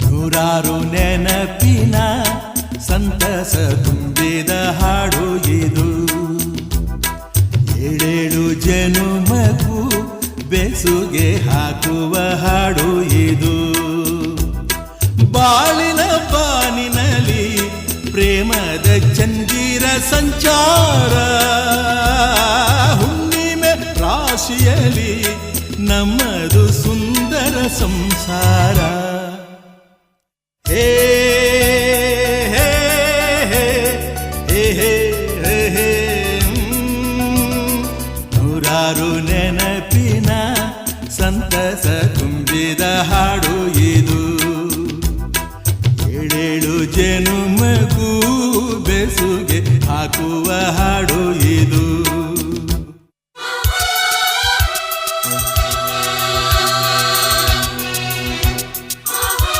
ನೂರಾರು ನೆನಪಿನ ಸಂತಸ ತುಂಬಿದ ಹಾಡು ಇದು. ಏಳೇಳು ಜನುಮಗೂ ಬೆಸುಗೆ ಹಾಕುವ ಹಾಡು ಇದು. ಬಾಳಿನ ಬಾನಿನಲ್ಲಿ ಪ್ರೇಮದ ಚಂದಿರ ಸಂಚಾರ. ಹುಣ್ಣಿಮೆ ರಾಶಿಯಲ್ಲಿ ನಮ್ಮದು ಸುಂದರ ಸಂಸಾರ. ನೂರಾರು ನೆನಪಿನ ಸಂತಸ ತುಂಬಿದ ಹಾಡು ಇದು. ಏಳೇಳು ಜನುಮಗೂ ಬೆಸುಗೆ ಹಾಕುವ ಹಾಡು ಇದು.